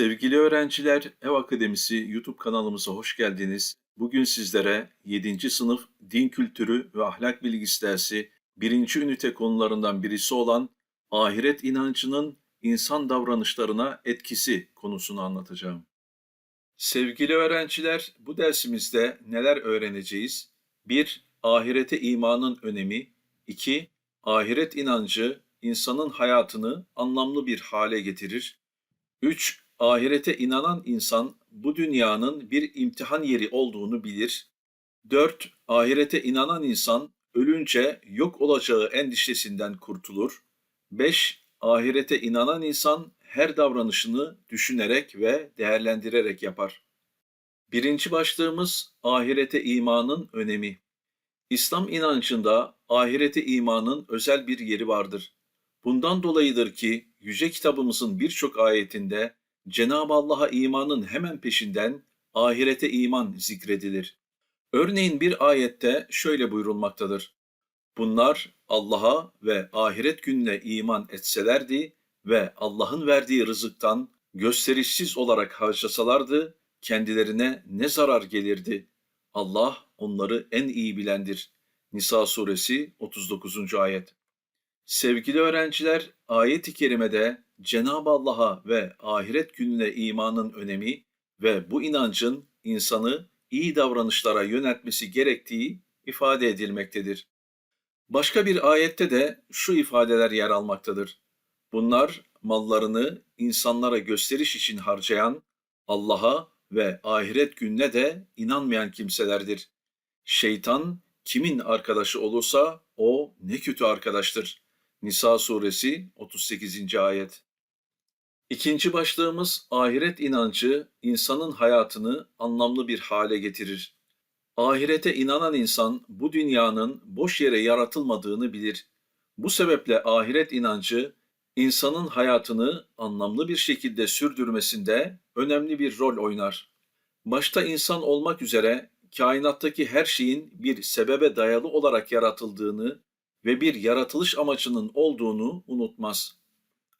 Sevgili öğrenciler, Ev Akademisi YouTube kanalımıza hoş geldiniz. Bugün sizlere 7. sınıf din kültürü ve ahlak bilgisi dersi 1. ünite konularından birisi olan ahiret inancının insan davranışlarına etkisi konusunu anlatacağım. Sevgili öğrenciler, bu dersimizde neler öğreneceğiz? 1. Ahirete imanın önemi. 2. Ahiret inancı insanın hayatını anlamlı bir hale getirir. 3. Ahirete inanan insan bu dünyanın bir imtihan yeri olduğunu bilir. 4. Ahirete inanan insan ölünce yok olacağı endişesinden kurtulur. 5. Ahirete inanan insan her davranışını düşünerek ve değerlendirerek yapar. Birinci başlığımız ahirete imanın önemi. İslam inancında ahirete imanın özel bir yeri vardır. Bundan dolayıdır ki yüce kitabımızın birçok ayetinde Cenab-ı Allah'a imanın hemen peşinden ahirete iman zikredilir. Örneğin bir ayette şöyle buyurulmaktadır. Bunlar Allah'a ve ahiret gününe iman etselerdi ve Allah'ın verdiği rızıktan gösterişsiz olarak harcasalardı kendilerine ne zarar gelirdi? Allah onları en iyi bilendir. Nisa suresi 39. ayet. Sevgili öğrenciler, ayet-i kerimede Cenab-ı Allah'a ve ahiret gününe imanın önemi ve bu inancın insanı iyi davranışlara yöneltmesi gerektiği ifade edilmektedir. Başka bir ayette de şu ifadeler yer almaktadır. Bunlar mallarını insanlara gösteriş için harcayan, Allah'a ve ahiret gününe de inanmayan kimselerdir. Şeytan kimin arkadaşı olursa o ne kötü arkadaştır. Nisa suresi 38. ayet. İkinci başlığımız ahiret inancı insanın hayatını anlamlı bir hale getirir. Ahirete inanan insan bu dünyanın boş yere yaratılmadığını bilir. Bu sebeple ahiret inancı insanın hayatını anlamlı bir şekilde sürdürmesinde önemli bir rol oynar. Başta insan olmak üzere kainattaki her şeyin bir sebebe dayalı olarak yaratıldığını ve bir yaratılış amacının olduğunu unutmaz.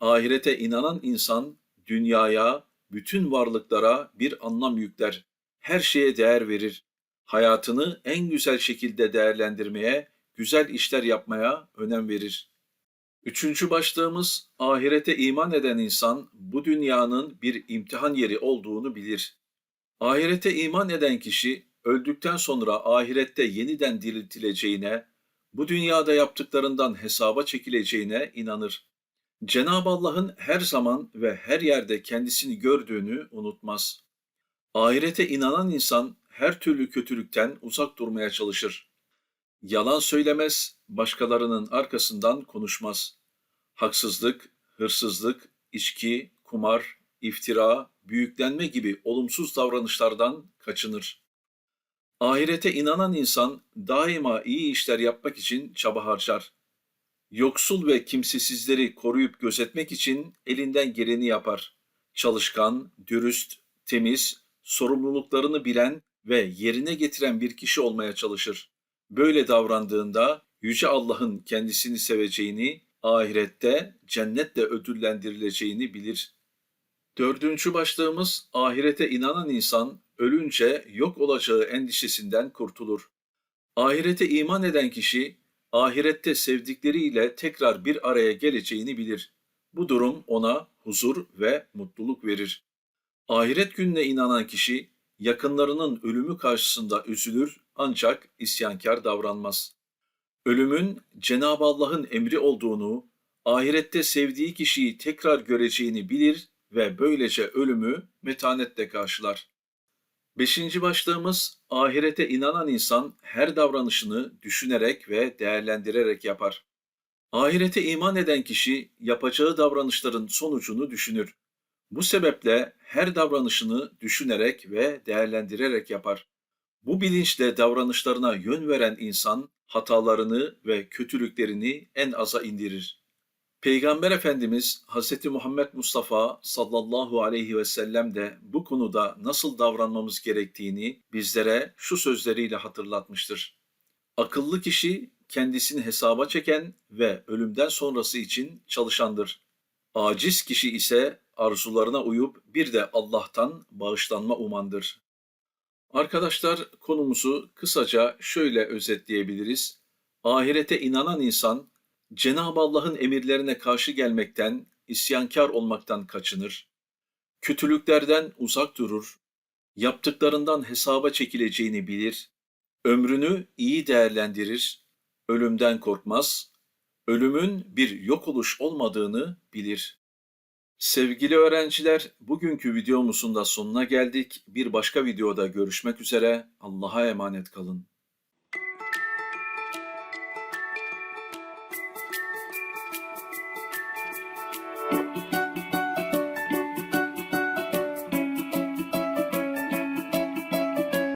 Ahirete inanan insan dünyaya, bütün varlıklara bir anlam yükler. Her şeye değer verir. Hayatını en güzel şekilde değerlendirmeye, güzel işler yapmaya önem verir. Üçüncü başlığımız ahirete iman eden insan bu dünyanın bir imtihan yeri olduğunu bilir. Ahirete iman eden kişi öldükten sonra ahirette yeniden diriltileceğine, bu dünyada yaptıklarından hesaba çekileceğine inanır. Cenab-ı Allah'ın her zaman ve her yerde kendisini gördüğünü unutmaz. Ahirete inanan insan her türlü kötülükten uzak durmaya çalışır. Yalan söylemez, başkalarının arkasından konuşmaz. Haksızlık, hırsızlık, içki, kumar, iftira, büyüklenme gibi olumsuz davranışlardan kaçınır. Ahirete inanan insan daima iyi işler yapmak için çaba harcar. Yoksul ve kimsesizleri koruyup gözetmek için elinden geleni yapar. Çalışkan, dürüst, temiz, sorumluluklarını bilen ve yerine getiren bir kişi olmaya çalışır. Böyle davrandığında Yüce Allah'ın kendisini seveceğini, ahirette cennetle ödüllendirileceğini bilir. Dördüncü başlığımız ahirete inanan insan ölünce yok olacağı endişesinden kurtulur. Ahirete iman eden kişi ahirette sevdikleriyle tekrar bir araya geleceğini bilir. Bu durum ona huzur ve mutluluk verir. Ahiret gününe inanan kişi yakınlarının ölümü karşısında üzülür ancak isyankar davranmaz. Ölümün Cenab-ı Allah'ın emri olduğunu, ahirette sevdiği kişiyi tekrar göreceğini bilir ve böylece ölümü metanetle karşılar. Beşinci başlığımız ahirete inanan insan her davranışını düşünerek ve değerlendirerek yapar. Ahirete iman eden kişi yapacağı davranışların sonucunu düşünür. Bu sebeple her davranışını düşünerek ve değerlendirerek yapar. Bu bilinçle davranışlarına yön veren insan hatalarını ve kötülüklerini en aza indirir. Peygamber Efendimiz Hz. Muhammed Mustafa sallallahu aleyhi ve sellem de bu konuda nasıl davranmamız gerektiğini bizlere şu sözleriyle hatırlatmıştır. Akıllı kişi kendisini hesaba çeken ve ölümden sonrası için çalışandır. Aciz kişi ise arzularına uyup bir de Allah'tan bağışlanma umandır. Arkadaşlar konumuzu kısaca şöyle özetleyebiliriz. Ahirete inanan insan Cenab-ı Allah'ın emirlerine karşı gelmekten, isyankar olmaktan kaçınır. Kötülüklerden uzak durur. Yaptıklarından hesaba çekileceğini bilir. Ömrünü iyi değerlendirir. Ölümden korkmaz. Ölümün bir yok oluş olmadığını bilir. Sevgili öğrenciler, bugünkü videomuzun da sonuna geldik. Bir başka videoda görüşmek üzere. Allah'a emanet kalın.